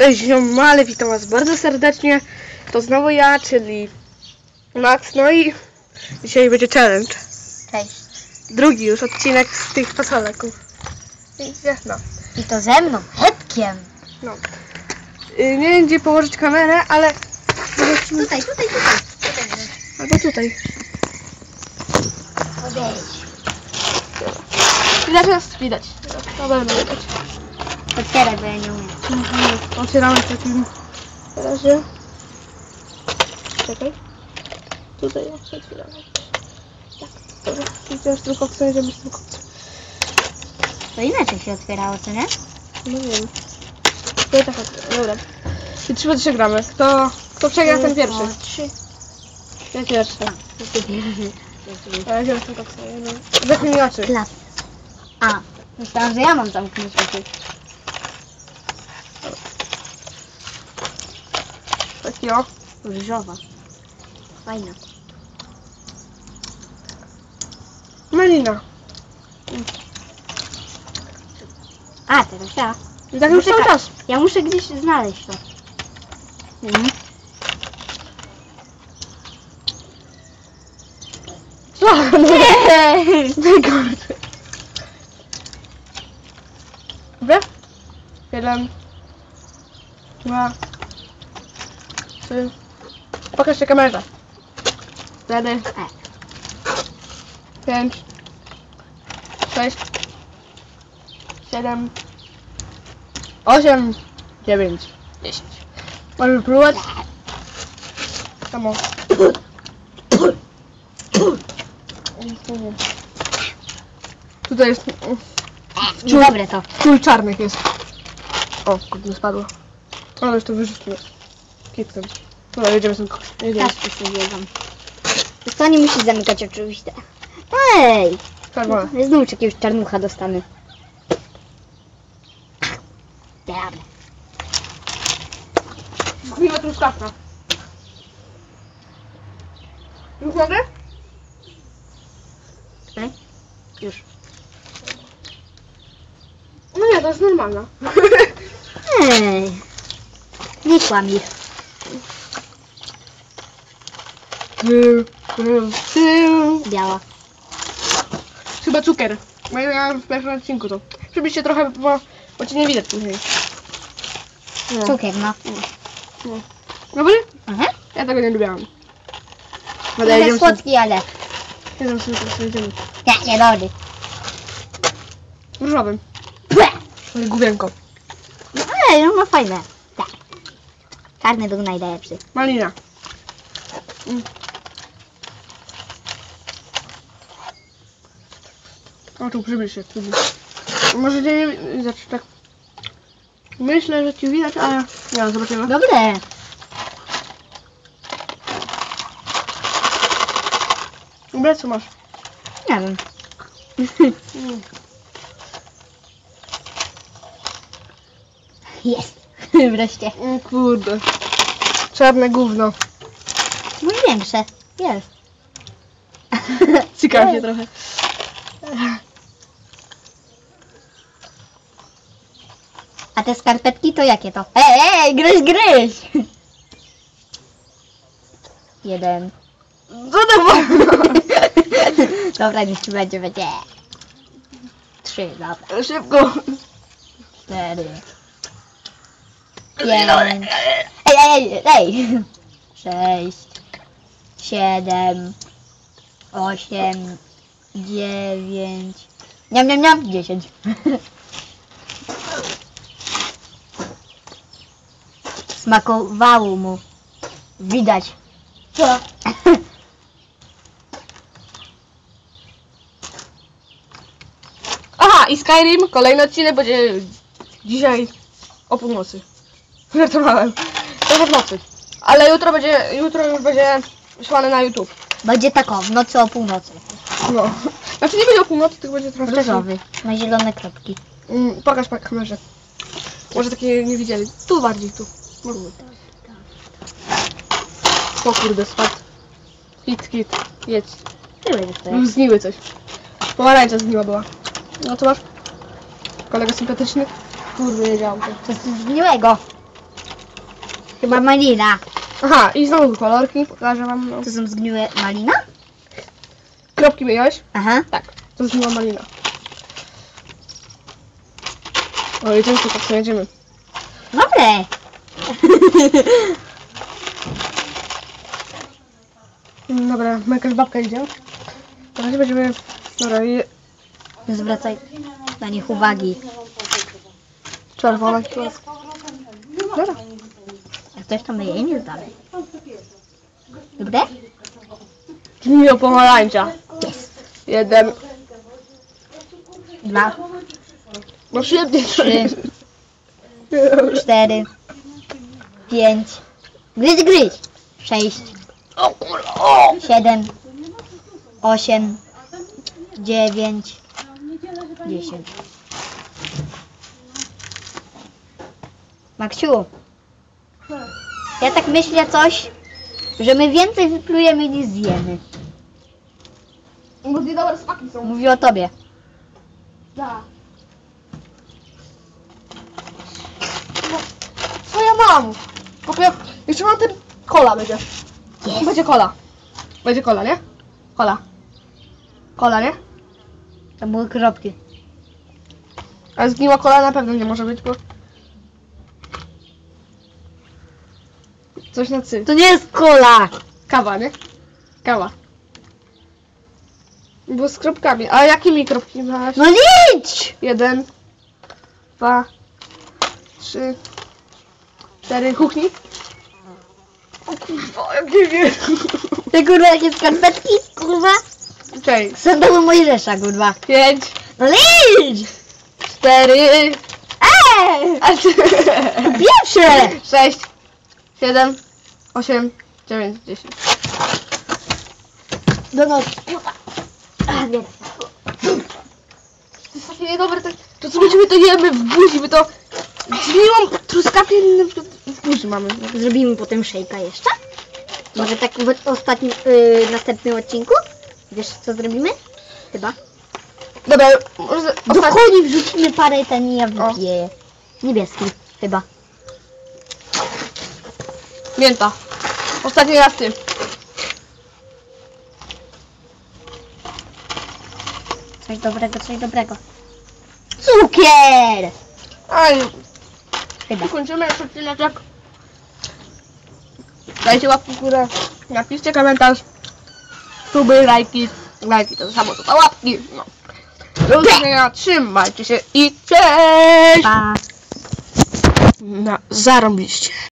Cześć ziomale, witam was bardzo serdecznie. To znowu ja, czyli Max, no i dzisiaj będzie challenge. Cześć. Drugi już odcinek z tych fasoleków. No. I to ze mną, Hetkiem. no. Y, Nie wiem gdzie położyć kamerę, ale... Zobaczymy. Tutaj, tutaj, tutaj. Tutaj. Albo tutaj. Odejdź. Widać nas? Widać. No będę widać. Otwieraj, bo ja nie umiem. Otwieramy w takim razie. Czekaj. Tutaj się otwieramy. Tak. Dobra. Widzisz tylko chcę, żebyś tylko chcę. To inaczej się otwierało, co nie? No nie wiem. Ja tak otwieram. Dobra. I 3 3 gramy. Kto, kto przegra ten pierwszy? Trzy. Ja pierwszy. A, to ty pierwszy. A ja wziąłem tylko chcę. Mi oczy. Klap. A, myślałam, że ja mam zamknąć oczy. Taki o. Różowa. Fajna. Malina. A, teraz ja. I tak już cały czas. Ja muszę gdzieś znaleźć to. Mhm. Co? No. Najgorszy. Dobra? Jeden. Dwa. Trzy. Pokaż się kamerze. Cztery. Pięć. Sześć. Siedem. Osiem. Dziewięć. Dziesięć. Możesz próbować? Samo. Tutaj jest... Dobre to. Król czarnych jest. O, kurde, spadło. Ale już to wyrzuciłem. Kitkam. Dobra, jedziemy z tym. Jedziemy. Każdy sobie biegam. To nie musi zamykać oczywiście. Ej! Czerwone. Znów jakiegoś czarnucha dostanę. Dobra. Zgniła truskawka. Już mogę? Czekaj. Już. No nie, to jest normalna. Ej. Nie kłamie. Biała. Chyba cukier. Bo ja miałam w pierwszym odcinku to. Przybyś się trochę, bo, bo cię nie widać później. No. Cukier, no. Dobry? Aha. Ja tego nie lubiłam. Jedziemy sobie. słodki, ale Jedziemy sobie, teraz jedziemy. ja nie dobry. Różowym. Płe. Ale główienko. Ej, no ma fajne. Tak. Czarny był najlepszy. Malina. Mm. O, tu przybliż się. Może nie widać, tak. Myślę, że ci widać, ale... Nie, zobaczymy. Dobre. Dobra, co masz? Nie wiem. Jest. Wreszcie. O kurde. Czarne gówno. No i większe. Jest. Się trochę. A te skarpetki to jakie to? Ej, ej, gryź, gryź! Jeden. Co to było? Dobra, niech ci będzie, będzie. Trzy, dobra. Szybko. Cztery. Pięć. Ej, ej, ej! Sześć. Siedem. Osiem. Dziewięć. Niam, niam, niam. Dziesięć. Smakowało mu. Widać. Co? Aha, i Skyrim, kolejny odcinek będzie dzisiaj o północy. Żartowałem. Trochę w nocy. Ale jutro będzie, jutro już będzie szłane na YouTube. Będzie tak o, w nocy o północy. No. Znaczy nie będzie o północy, tylko będzie trochę. Różowy. Na zielone kropki. Mm, pokaż po kamerze. Może takie nie widzieli. Tu bardziej, tu. No. O kurde, spadł. Hit, hit. Jedź. To Już zgniły coś. Pomarańcza zgniła była. No co masz? Kolega sympatyczny? Kurde, nie działam to. Jest zgniłego. Chyba malina. Aha, i znowu kolorki, pokażę wam. No. To są zgniłe malina? Kropki wyjąłeś? Aha. Tak, to zgniła malina. O, jedziemy tak sobie jedziemy. Dobre. Dobra, jakaś babka idzie. Razie będziemy... Dobra, je... Nie zwracaj na nich uwagi. czerwona która. Dobra. A ktoś tam jej nie dalej. Dobre? Zmio pomarańcza. Jest. Jeden. Dwa, No świetnie. Trzy. cztery, pięć. Gryź, gryź. Sześć, O kurwa, o! siedem, osiem, dziewięć, dziesięć. Maksiu, ja tak myślę coś, że my więcej wyplujemy niż zjemy. Bo dwie dobre smaki są. Mówię o tobie. Da. Co ja mam? Kupię... Jeszcze mam ten... Kola będzie. Jest. Będzie kola. Będzie kola, nie? Kola. Kola, nie? To były kropki. A zgniła kola na pewno nie może być, bo... Coś na cy. To nie jest kola! Kawa, nie? Kawa. Bo z kropkami. A jakimi kropki masz? No licz! Jeden, dwa, trzy, cztery. Kuchni? O kurwa, jak nie wiem. Te kurwa jakie skarpetki, kurwa? Czekaj. Sandały Mojżesza, kurwa. Pięć, No cztery, Ej! a ty- Pierwsze! sześć, siedem, osiem, dziewięć, dziesięć. Do nogi. A, nie. To jest takie niedobre, tak, to co będziemy to jemy w buzi, my to zmieniłam truskawkę na przykład w buzi mamy. Zrobimy potem szejka jeszcze? Może tak w ostatnim, yy, następnym odcinku? Wiesz co zrobimy? Chyba. Dobra, może Do ostatni- koni wrzucimy parę ten ja wypiję. Niebieski, chyba. Mięta. Ostatni raz ty. Coś dobrego, coś dobrego. Cukier! Aj, Chyba. kończymy już odcineczek. Dajcie łapki w górę. Napiszcie komentarz. Suby, lajki. Lajki to samo co łapki. No. Do zobaczenia. Trzymajcie się i cześć! Pa! Na, zarąbiście.